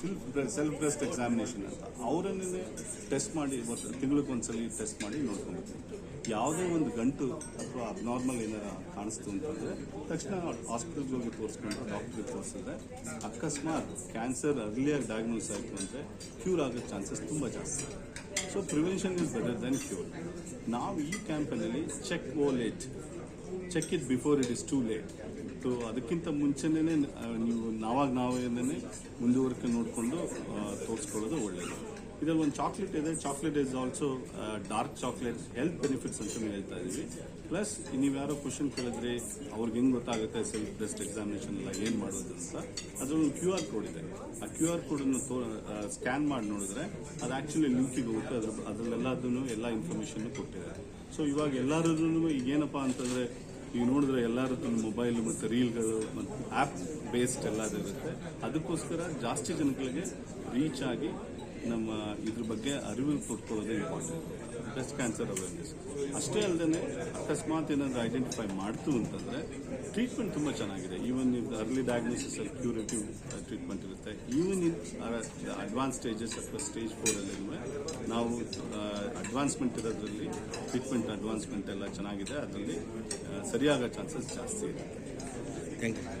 Self self breast examination ಅಂತ. ಅವರನ್ನೇ test ಮಾಡಿ, ವರ್ಷ ಒಂದ್ಸಲಿ ಟೆಸ್ಟ್ ಮಾಡಿ ನೋಡ್ಕೊಬೇಕು ಯಾವುದೇ ಒಂದು ಗಂಟು ಅಥವಾ ಅಬ್ನಾರ್ಮಲ್ ಏನಾರ ಕಾಣಿಸ್ತು ಅಂತಂದರೆ, ತಕ್ಷಣ ಹಾಸ್ಪಿಟಲ್ಗೆ ಹೋಗಿ ತೋರಿಸ್ಕೊಂಡು ಡಾಕ್ಟ್ರಿಗೆ ತೋರಿಸಿದ್ರೆ, ಅಕಸ್ಮಾತ್ ಕ್ಯಾನ್ಸರ್ ಅರ್ಲಿಯಾಗಿ ಡಯಾಗ್ನೋಸ್ ಆಯಿತು ಅಂದರೆ ಕ್ಯೂರ್ ಆಗೋ ಚಾನ್ಸಸ್ ತುಂಬ ಜಾಸ್ತಿ. So prevention is better than cure ನಾವು ಈ ಕ್ಯಾಂಪನಲ್ಲಿ check o late check it before it is too late so ಅದಕ್ಕಿಂತ ಮುಂಚೆನೇ ನೀವು ನಾವಾಗ ನಾವೇನೇ ಮುಂದುವರಿಕೆ ನೋಡಿಕೊಂಡು ತೋರಿಸ್ಕೊಳ್ಳೋದು ಒಳ್ಳೆಯದು ಇದರಲ್ಲಿ ಒಂದು ಚಾಕ್ಲೇಟ್ ಇದೆ. Chocolate is also dark chocolate health benefits ಅಂತ ಹೇಳ್ತಾ ಇದ್ದೀವಿ ಪ್ಲಸ್ ನೀವು ಯಾರೋ ಕ್ವಶನ್ ಕೇಳಿದ್ರೆ ಅವ್ರಿಗೆ ಹೆಂಗೆ ಗೊತ್ತಾಗುತ್ತೆ ಸೆಲ್ಫ್ ಬೆಸ್ಟ್ ಎಕ್ಸಾಮಿನೇಷನ್ ಎಲ್ಲ ಏನು ಮಾಡೋದು ಅಂತ. ಒಂದು ಕ್ಯೂ ಆರ್ ಕೋಡ್ ಇದೆ. ಆ ಕ್ಯೂ ಆರ್ ಕೋಡನ್ನು ತೋ ಸ್ಕ್ಯಾನ್ ಮಾಡಿ ನೋಡಿದ್ರೆ ಅದು ಆ್ಯಕ್ಚುಲಿ ಲಿಂಕಿಗೆ ಹೋಗುತ್ತೆ. ಅದ್ರ ಅದರಲ್ಲೆಲ್ಲದನ್ನು ಎಲ್ಲ ಇನ್ಫಾರ್ಮೇಷನ್ನು ಕೊಟ್ಟಿದ್ದಾರೆ ಸೊ ಇವಾಗ ಎಲ್ಲರೂ ಈಗೇನಪ್ಪ ಅಂತಂದ್ರೆ ಈಗ ನೋಡಿದ್ರೆ ಎಲ್ಲರದ್ದು ಮೊಬೈಲ್ ಮತ್ತು ರೀಲ್ಗಳು ಮತ್ತು ಆ್ಯಪ್ ಬೇಸ್ಡ್ ಎಲ್ಲದು ಇರುತ್ತೆ. ಅದಕ್ಕೋಸ್ಕರ ಜಾಸ್ತಿ ಜನಗಳಿಗೆ ರೀಚ್ ಆಗಿ ನಮ್ಮ ಇದ್ರ ಬಗ್ಗೆ ಅರಿವು ಕೊಟ್ಕೊಳ್ಳೋದೇ ಇಂಪಾರ್ಟೆಂಟ್ ಬ್ರೆಸ್ಟ್ ಕ್ಯಾನ್ಸರ್ ಅವೇರ್ನೆಸ್ ಅಷ್ಟೇ ಅಲ್ಲದೆ ಅಕಸ್ಮಾತ್ ಏನಾದರೂ ಐಡೆಂಟಿಫೈ ಮಾಡ್ತು ಅಂತಂದರೆ ಟ್ರೀಟ್ಮೆಂಟ್ ತುಂಬ ಚೆನ್ನಾಗಿದೆ. ಈವನ್ ಇದು ಅರ್ಲಿ ಡಯಾಗ್ನೋಸಿಸ್ ಅಲ್ಲಿ ಕ್ಯೂರೇಟಿವ್ ಟ್ರೀಟ್ಮೆಂಟ್ ಇರುತ್ತೆ. ಈವನ್ ಇನ್ ಅಡ್ವಾನ್ಸ್ ಸ್ಟೇಜಸ್ ಅಥವಾ ಸ್ಟೇಜ್ ಫೋರಲ್ಲಿ ನಾವು ಅಡ್ವಾನ್ಸ್ಮೆಂಟ್ ಇರೋದ್ರಲ್ಲಿ ಟ್ರೀಟ್ಮೆಂಟ್ ಅಡ್ವಾನ್ಸ್ಮೆಂಟ್ ಎಲ್ಲ ಚೆನ್ನಾಗಿದೆ. ಅದರಲ್ಲಿ ಸರಿಯಾಗೋ ಚಾನ್ಸಸ್ ಜಾಸ್ತಿ ಇದೆ ಥ್ಯಾಂಕ್ ಯು